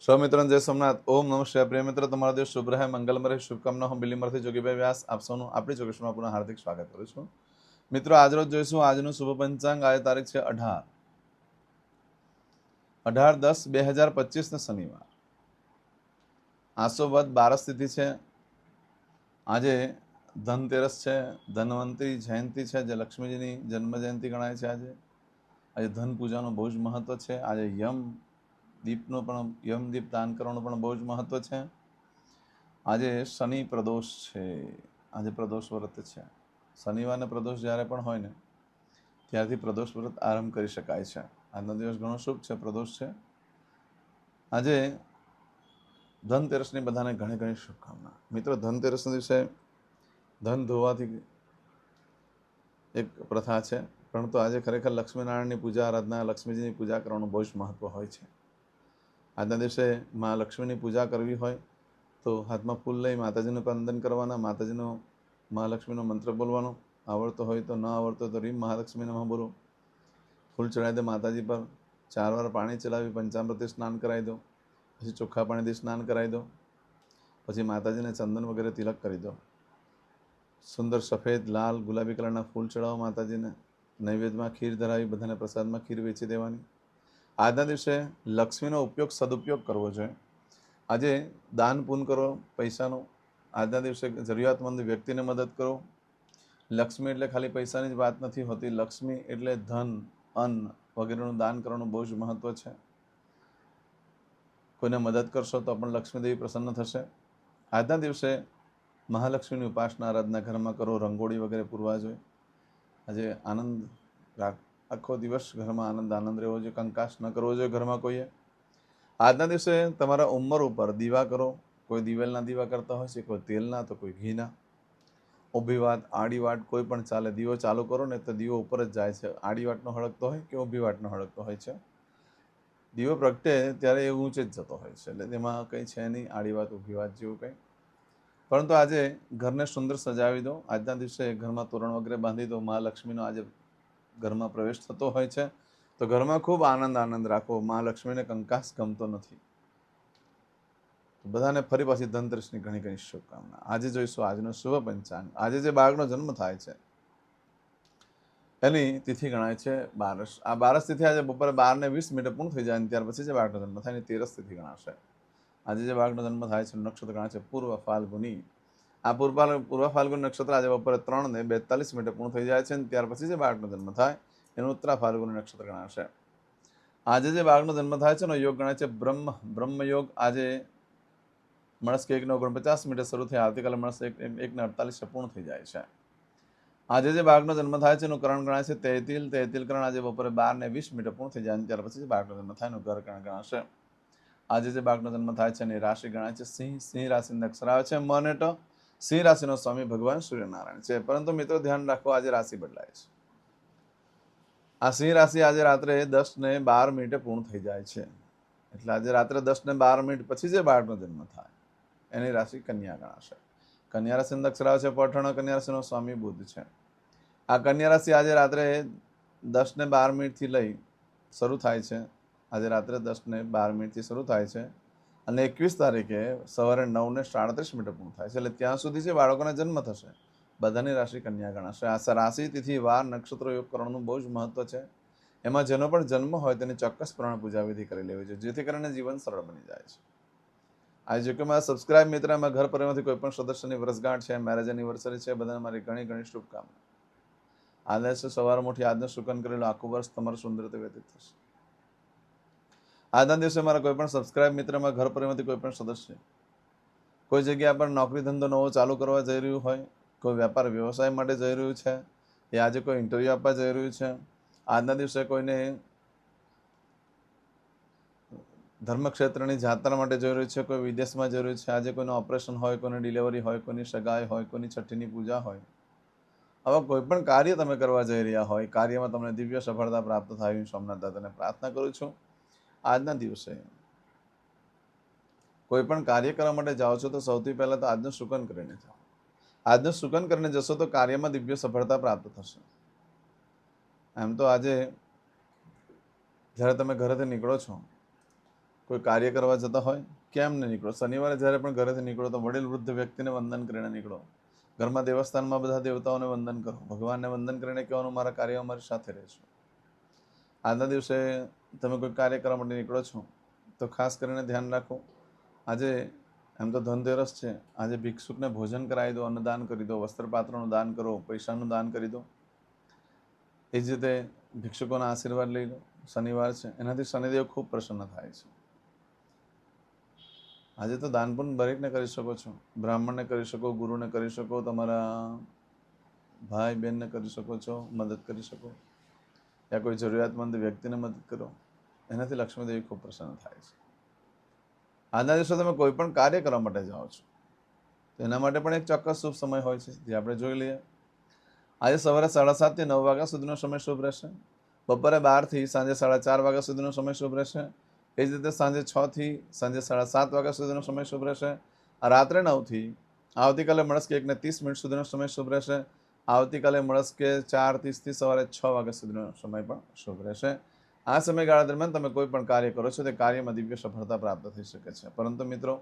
સ્વમિત્ર જય સોમનાથ. ઓમ નમઃ પ્રિય મિત્ર, તમારો દિવસ શુભ રહે, મંગલમય શુભકામના હું બિલીમરથી જોગીભાઈ વ્યાસ. આપ આપણી જોગેશમાં પુનઃ હાર્દિક સ્વાગત કરું છું. મિત્રો, આજરોજ જોઈશું આજનું શુભ પંચાંગ. આજે તારીખ છે અઢાર. અઢાર દસ બે હજાર પચીસને શનિવાર. આસોબદ બારસ તિથિ છે. આજે ધનતેરસ છે, ધનવંતરી જયંતિ છે જે લક્ષ્મીજીની જન્મ જયંતિ ગણાય છે આજે. આજે ધન પૂજાનું બહુ જ મહત્વ છે. આજે યમ દીપનું પણ, યમદીપ દાન કરવાનું પણ બહુ જ મહત્વ છે. આજે શનિ પ્રદોષ છે. આજે પ્રદોષ વ્રત છે. શનિવારને પ્રદોષ જ્યારે પણ હોય ને, ત્યારથી પ્રદોષ વ્રત આરંભ કરી શકાય છે. આજનો દિવસ ઘણો શુભ છે, પ્રદોષ છે. આજે ધનતેરસની બધાને ઘણી ઘણી શુભકામના. મિત્રો, ધનતેરસના દિવસે ધન ધોવાથી એક પ્રથા છે. પરંતુ આજે ખરેખર લક્ષ્મીનારાયણની પૂજા, આરાધના, લક્ષ્મીજીની પૂજા કરવાનું બહુ જ મહત્વ હોય છે. આજના દિવસે મા લક્ષ્મીની પૂજા કરવી હોય તો હાથમાં ફૂલ લઈ માતાજીનું વંદન કરવાના, માતાજીનો મહાલક્ષ્મીનો મંત્ર બોલવાનો. આવડતો હોય તો ન આવડતો તો રીમ મહાલક્ષ્મીને મહા બોલો. ફૂલ ચડાવી દે માતાજી પર. ચાર વાર પાણી ચલાવી પંચામૃતથી સ્નાન કરાવી દો. પછી ચોખ્ખા પાણીથી સ્નાન કરાવી દો. પછી માતાજીને ચંદન વગેરે તિલક કરી દો. સુંદર સફેદ, લાલ, ગુલાબી કલરના ફૂલ ચડાવો માતાજીને. નૈવેદ્યમાં ખીર ધરાવી બધાને પ્રસાદમાં ખીર વેચી દેવાની. આજના દિવસે લક્ષ્મીનો ઉપયોગ સદુપયોગ કરવો જોઈએ. આજે દાન પૂન કરો, પૈસાનો. આજના દિવસે જરૂરિયાતમંદ વ્યક્તિને મદદ કરો. લક્ષ્મી એટલે ખાલી પૈસાની જ વાત નથી હોતી. લક્ષ્મી એટલે ધન, અન્ન વગેરેનું દાન કરવાનું બહુ જ મહત્ત્વ છે. કોઈને મદદ કરશો તો પણ લક્ષ્મીદેવી પ્રસન્ન થશે. આજના દિવસે મહાલક્ષ્મીની ઉપાસના, આરાધના ઘરમાં કરો, રંગોળી વગેરે પૂરવા જોઈએ. આજે આનંદ રાખ આખો દિવસ ઘરમાં આનંદ આનંદ રહેવો જોઈએ, કંકાસ ન કરવો જોઈએ ઘરમાં કોઈએ. આજના દિવસે તમારા ઉંમર ઉપર દીવા કરો. કોઈ દિવેલના દીવા કરતા હોય છે, કોઈ તેલના, તો કોઈ ઘીના. ઊભી વાત, આડી વાટ કોઈ પણ ચાલે, દીવો ચાલુ કરો ને તો દીવો ઉપર જ જાય છે. આડી વાટનો હળગતો હોય કે ઊભી વાટનો હળગતો હોય છે? દીવો પ્રગટે ત્યારે એ ઊંચે જ જતો હોય છે, એટલે તેમાં કંઈ છે નહીં, આડી વાત, ઊભી વાત જેવું કંઈ. પરંતુ આજે ઘરને સુંદર સજાવી દો. આજના દિવસે ઘરમાં તોરણ વગેરે બાંધી દો. મહાલક્ષ્મીનો આજે ઘરમાં પ્રવેશ થતો હોય છે, તો ઘરમાં ખૂબ આનંદ આનંદ રાખો. મહાલક્ષ્મીને કંકાસ ગમતો નથી. બધાને ફરી પાછી ધનતેરસની ઘણી ઘણી શુભકામના. આજે જોઈશું આજનો શુભ પંચાંગ. આજે જે બાળકનો જન્મ થાય છે, એની તિથિ ગણાય છે બારસ. આ બારસ તિથિ આજે બપોરે બાર ને વીસ મિનિટે પૂર્ણ થઈ જાય અને ત્યાર પછી જે બાળકનો જન્મ થાય, એની તેરસ તિથિ ગણાશે. આજે જે બાળકનો જન્મ થાય છે, નક્ષત્ર ગણાય છે પૂર્વ ફાલ્ગુની. આ પૂર્વ પૂર્વ ફાલ્ગુન નક્ષત્ર આજે બપોરે ત્રણ ને બેતાલીસ મિનિટે પૂર્ણ થઈ જાય છે અને ત્યાર પછી જે બાળકનો જન્મ થાય, એનું ઉત્તરા ફાલ્ગુન નક્ષત્ર ગણાશે આજે જે બાળકનો જન્મ થાય છે એનો યોગ ગણાય છે બ્રહ્મ. બ્રહ્મ યોગ આજે મળસ કે એકને ઓગણપચાસ મિનિટે શરૂ થઈ આવતીકાલે મળસ એક એકને અડતાલીસે પૂર્ણ થઈ જાય છે. આજે જે બાળકનો જન્મ થાય છે એનું કરણ ગણાય છે તેતિલ. તેતિલ કરણ આજે બપોરે બાર ને વીસ મિનિટે પૂર્ણ થઈ જાય અને ત્યાર પછી જે બાળકનો જન્મ થાય એનું ઘર કરણ ગણાશે. આજે જે બાળકનો જન્મ થાય છે એની રાશિ ગણાય છે સિંહ. સિંહ રાશિ અક્ષર આવે છે. મનેટ સિંહ રાશિનો સ્વામી ભગવાન સૂર્યનારાયણ છે. પરંતુ મિત્રો, ધ્યાન રાખો, આજે રાશિ બદલાય છે. આ સિંહ રાશિ આજે રાત્રે દસ ને બાર મિનિટે પૂર્ણ થઈ જાય છે. એટલે આજે રાત્રે દસ ને બાર મિનિટ પછી જે બાળનો જન્મ થાય, એની રાશિ કન્યા ગણાશે. કન્યા રાશિ અક્ષર છે, પઠણ કન્યા રાશિનો સ્વામી બુદ્ધ છે. આ કન્યા રાશિ આજે રાત્રે દસ ને બાર મિનિટથી લઈ શરૂ થાય છે. આજે રાત્રે દસ ને બાર મિનિટથી શરૂ થાય છે. અને એકવીસ તારીખે સવારે નવને સાડત્રીસ મિનિટે પૂર્ણ થાય છે. એટલે ત્યાં સુધી જે બાળકોને જન્મ થશે, બધાની રાશિ કન્યા ગણાશે. આ રાશિ, તિથિ, વાર, નક્ષત્ર, યોગ કરવાનું બહુ જ મહત્વ છે. એમાં જેનો પણ જન્મ હોય તેની ચોક્કસ પ્રમાણે પૂજા વિધિ કરી લેવી જોઈએ, જેથી કરીને જીવન સરળ બની જાય છે. આજે જો કે મારા સબસ્ક્રાઇબ મિત્ર એમાં ઘર પરિવારમાંથી કોઈ પણ સદસ્યની વર્ષગાંઠ છે મેરેજ એનિવર્સરી છે, બધાને મારી ઘણી ઘણી શુભકામના. છે, સવારે મોટી આજનો શુકન કરેલું આખું વર્ષ તમારું સુંદર રીતે વ્યતીત થશે. આજના દિવસે મારા કોઈ પણ સબસ્ક્રાઇબ મિત્રમાં ઘર પરિવારમાંથી કોઈ પણ સદસ્ય કોઈ જગ્યા પર નોકરી ધંધો નવો ચાલુ કરવા જઈ રહ્યું હોય, કોઈ વેપાર વ્યવસાય માટે જઈ રહ્યું છે એ આજે કોઈ ઇન્ટરવ્યૂ આપવા જઈ રહ્યું છે, આજના દિવસે કોઈને ધર્મક્ષેત્રની જાત્રા માટે જઈ રહ્યું છે, કોઈ વિદેશમાં જઈ રહ્યું છે, આજે કોઈનું ઓપરેશન હોય, કોઈની ડિલિવરી હોય, કોઈની સગાઈ હોય, કોઈની છઠ્ઠીની પૂજા હોય. આવા કોઈ પણ કાર્ય તમે કરવા જઈ રહ્યા હોય, કાર્યમાં તમને દિવ્ય સફળતા પ્રાપ્ત થાય. સોમનાથ દાદાને પ્રાર્થના કરું છું. આજના દિવસે. કોઈ પણ કાર્ય કરવા માટે જાઓ છો તો સૌથી પહેલાં તો આજનું સુકન કરીને જાઓ. આજનું સુકન કરીને જશો તો કાર્યમાં દિવ્ય સફળતા પ્રાપ્ત થશે. એમ તો આજે જ્યારે તમે ઘરેથી નીકળો છો, કોઈ કાર્ય કરવા જતા હોય, કેમ ન નીકળો? શનિવારે જ્યારે પણ ઘરેથી નીકળો તો વડીલ વૃદ્ધ વ્યક્તિને વંદન કરીને નીકળો. ઘરમાં દેવસ્થાનમાં બધા દેવતાઓને વંદન કરો. ભગવાનને વંદન કરીને કહેવાનું, મારા કાર્ય અમારી સાથે રહેશે આજના દિવસે તમે કોઈ કાર્ય કરવા માટે નીકળો છો, તો ખાસ કરીને ધ્યાન રાખો. આજે એમ તો ધનતેરસ છે. આજે ભિક્ષુકને ભોજન કરાવી દો, અન્નદાન કરી દો, વસ્ત્રપાત્રનું દાન કરો, પૈસાનું દાન કરી દો. એ જ રીતે ભિક્ષુકોના આશીર્વાદ લઈ લો. શનિવાર છે. એનાથી શનિદેવ ખૂબ પ્રસન્ન થાય છે. આજે તો દાન પણ દરેકને કરી શકો છો. બ્રાહ્મણને કરી શકો, ગુરુને કરી શકો, તમારા ભાઈ બહેનને કરી શકો છો, મદદ કરી શકો. યા કોઈ જરૂરિયાતમંદ વ્યક્તિને મદદ કરો, એનાથી લક્ષ્મીદેવી ખૂબ પ્રસન્ન થાય છે. આજના દિવસે તમે કોઈ પણ કાર્ય કરવા માટે જાઓ છો, તો એના માટે પણ એક ચોક્કસ શુભ સમય હોય છે, જે આપણે જોઈ લઈએ. આજે સવારે સાડા સાતથી નવ વાગ્યા સુધીનો સમય શુભ રહેશે. બપોરે બારથી સાંજે સાડા ચાર વાગ્યા સુધીનો સમય શુભ રહેશે. એ જ રીતે સાંજે છથી સાંજે સાડા સાત વાગ્યા સુધીનો સમય શુભ રહેશે. રાત્રે નવથી આવતીકાલે મળસ્કે એકને ત્રીસ મિનિટ સુધીનો સમય શુભ રહેશે. આવતીકાલે મળસ્કે ચાર ત્રીસથી સવારે છ વાગ્યા સુધીનો સમય પણ શુભ રહેશે. આ સમયગાળા દરમિયાન તમે કોઈ પણ કાર્ય કરો છો તે કાર્યમાં દિવ્ય સફળતા પ્રાપ્ત થઈ શકે છે. પરંતુ મિત્રો,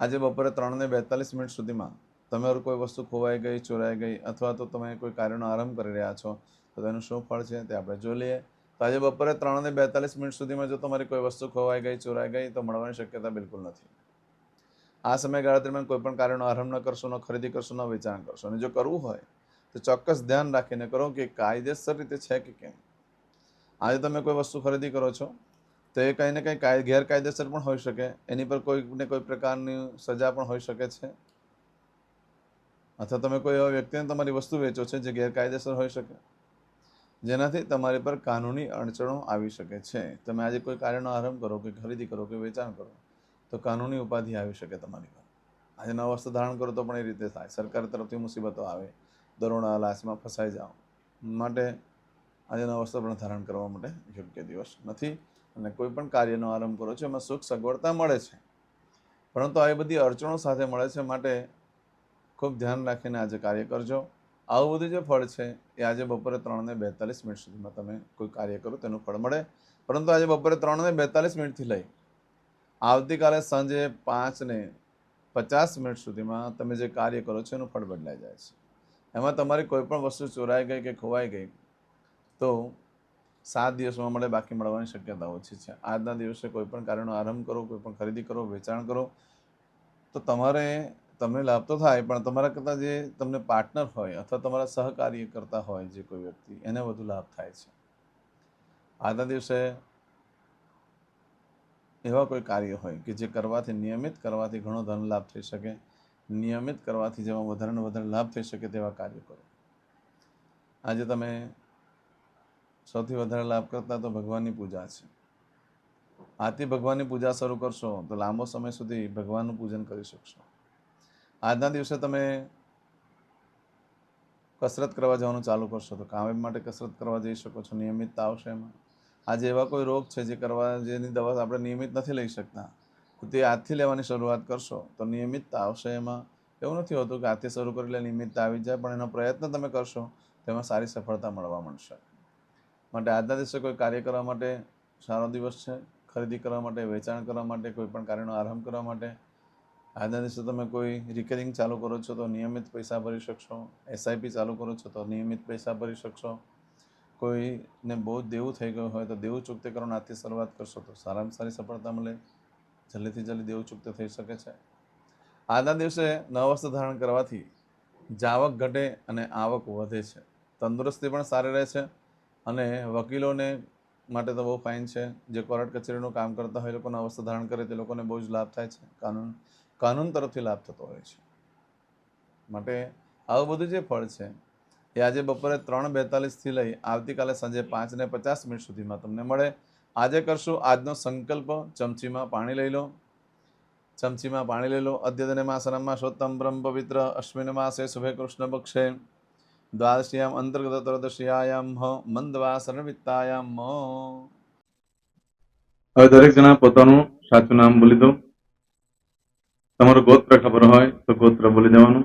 આજે બપોરે ત્રણને બેતાલીસ મિનિટ સુધીમાં તમારું કોઈ વસ્તુ ખોવાઈ ગઈ, ચોરાઈ ગઈ અથવા તો તમે કોઈ કાર્યનો આરંભ કરી રહ્યા છો, તો તેનું શું ફળ છે તે આપણે જોઈ લઈએ. તો આજે બપોરે ત્રણને બેતાલીસ મિનિટ સુધીમાં જો તમારી કોઈ વસ્તુ ખોવાઈ ગઈ, ચોરાઈ ગઈ, તો મળવાની શક્યતા બિલકુલ નથી. આ સમયગાળા દરમિયાન કોઈ પણ કાર્યનો આરંભ ન કરશો, ન ખરીદી કરશો, ન વેચાણ કરશો. અને જો કરવું હોય, તો ચોક્કસ ધ્યાન રાખીને કરો કે કાયદેસર રીતે છે કે કેમ. આજે તમે કોઈ વસ્તુ ખરીદી કરો છો, તો એ કંઈ ને કંઈ કાય, ગેરકાયદેસર પણ હોઈ શકે. એની પર કોઈને કોઈ પ્રકારની સજા પણ હોઈ શકે છે. અથવા તમે કોઈ એવા વ્યક્તિને તમારી વસ્તુ વેચો છે જે ગેરકાયદેસર હોઈ શકે. જેનાથી તમારી પર કાનૂની અડચણો આવી શકે છે. તમે આજે કોઈ કાર્યનો આરંભ કરો કે ખરીદી કરો કે વેચાણ કરો તો કાનૂની ઉપાધિ આવી શકે તમારી પર. આજે નવા વસ્તુ ધારણ કરો તો પણ એ રીતે થાય. સરકાર તરફથી મુસીબતો આવે. દરોડા, લાશમાં ફસાઈ જાઓ. માટે આજે નવ વસ્તુ પણ ધારણ કરવા માટે યોગ્ય દિવસ નથી. અને કોઈ પણ કાર્યનો આરંભ કરો છો એમાં સુખ સગવડતા મળે છે. પરંતુ આવી બધી અડચણો સાથે મળે છે માટે ખૂબ ધ્યાન રાખીને આજે કાર્ય કરજો. આવું બધું જે ફળ છે એ આજે બપોરે ત્રણને બેતાલીસ મિનિટ સુધીમાં તમે કોઈ કાર્ય કરો તેનું ફળ મળે. પરંતુ આજે બપોરે ત્રણને બેતાલીસ મિનિટથી લઈ આવતીકાલે સાંજે પાંચને પચાસ મિનિટ સુધીમાં તમે જે કાર્ય કરો છો એનું ફળ બદલાઈ જાય છે. એમાં તમારી કોઈપણ વસ્તુ ચોરાઈ ગઈ કે ખોવાઈ ગઈ, તો સાત દિવસમાં મળે, બાકી મળવાની શક્યતા ઓછી છે. આજના દિવસે કોઈપણ કાર્યનો આરંભ કરો, કોઈ પણ ખરીદી કરો, વેચાણ કરો, તો તમારે, તમને લાભ તો થાય, પણ તમારા કરતાં જે તમને પાર્ટનર હોય અથવા તમારા સહકાર્ય કરતા હોય જે કોઈ વ્યક્તિ, એને વધુ લાભ થાય છે. આજના દિવસે એવા કોઈ કાર્ય હોય કે જે કરવાથી નિયમિત કરવાથી ઘણો ધન લાભ થઈ શકે, નિયમિત કરવાથી જેમાં વધારે ને વધારે લાભ થઈ શકે તેવા કાર્ય કરો. આજે તમે સૌથી વધારે લાભ કરતા તો ભગવાનની પૂજા છે. આથી ભગવાનની પૂજા શરૂ કરશો તો લાંબો સમય સુધી ભગવાનનું પૂજન કરી શકશો. આજના દિવસે તમે કસરત કરવા જવાનું ચાલુ કરશો તો કામ માટે કસરત કરવા જઈ શકો છો, નિયમિતતા આવશે એમાં. આજે એવા કોઈ રોગ છે જે કરવા, જેની દવા આપણે નિયમિત નથી લઈ શકતા, તે આજથી લેવાની શરૂઆત કરશો. તો નિયમિતતા આવશે એમાં. એવું નથી હોતું કે આજથી શરૂ કરી લે, નિયમિતતા આવી જાય, પણ એનો પ્રયત્ન તમે કરશો તેમાં સારી સફળતા મળવા મળશે માટે આજના દિવસે કોઈ કાર્ય કરવા માટે સારો દિવસ છે? ખરીદી કરવા માટે, વેચાણ કરવા માટે, કોઈ પણ કાર્યનો આરંભ કરવા માટે? આજના દિવસે તમે કોઈ રિકરિંગ ચાલુ કરો છો તો નિયમિત પૈસા ભરી શકશો? એસઆઈપી ચાલુ કરો છો તો નિયમિત પૈસા ભરી શકશો? કોઈને બહુ દેવું થઈ ગયું હોય તો દેવું ચૂકતે કરવાનો આજથી શરૂઆત કરશો તો સારામાં સારી સફળતા મળે. જલ્દીથી જલ્દી દેવું ચૂકતે થઈ શકે છે. આજના દિવસે નવા વસ્ત્ર ધારણ કરવાથી જાવક ઘટે અને આવક વધે છે. તંદુરસ્તી પણ સારી રહે છે અને વકીલોને માટે તો બહુ ફાઇન છે. જે કોર્ટ કચેરીનું કામ કરતા હોય એ લોકોના અવસ્થા ધારણ કરે તે લોકોને બહુ જ લાભ થાય છે. કાનૂન કાનૂન તરફથી લાભ થતો હોય છે. માટે આવું બધું જે ફળ છે એ આજે બપોરે ત્રણ બેતાલીસથી લઈ આવતીકાલે સાંજે પાંચ ને પચાસ મિનિટ સુધીમાં તમને મળે. આજે કરશું આજનો સંકલ્પ. ચમચીમાં પાણી લઈ લો. ચમચીમાં પાણી લઈ લો. અદ્યતને માસનમમાં શોત્તમ બ્રહ્મ પવિત્ર અશ્વિન માસે શુભે કૃષ્ણ પક્ષે. દ્વાદશીયામ અંતર્ગત ત્રદશીયાયામ મંદવાસન વિત્તાયામ હવે દરેક જણા પોતાનું સાચું નામ બોલી દો. તમારું ગોત્ર ખબર હોય તો ગોત્ર બોલી દેવાનું.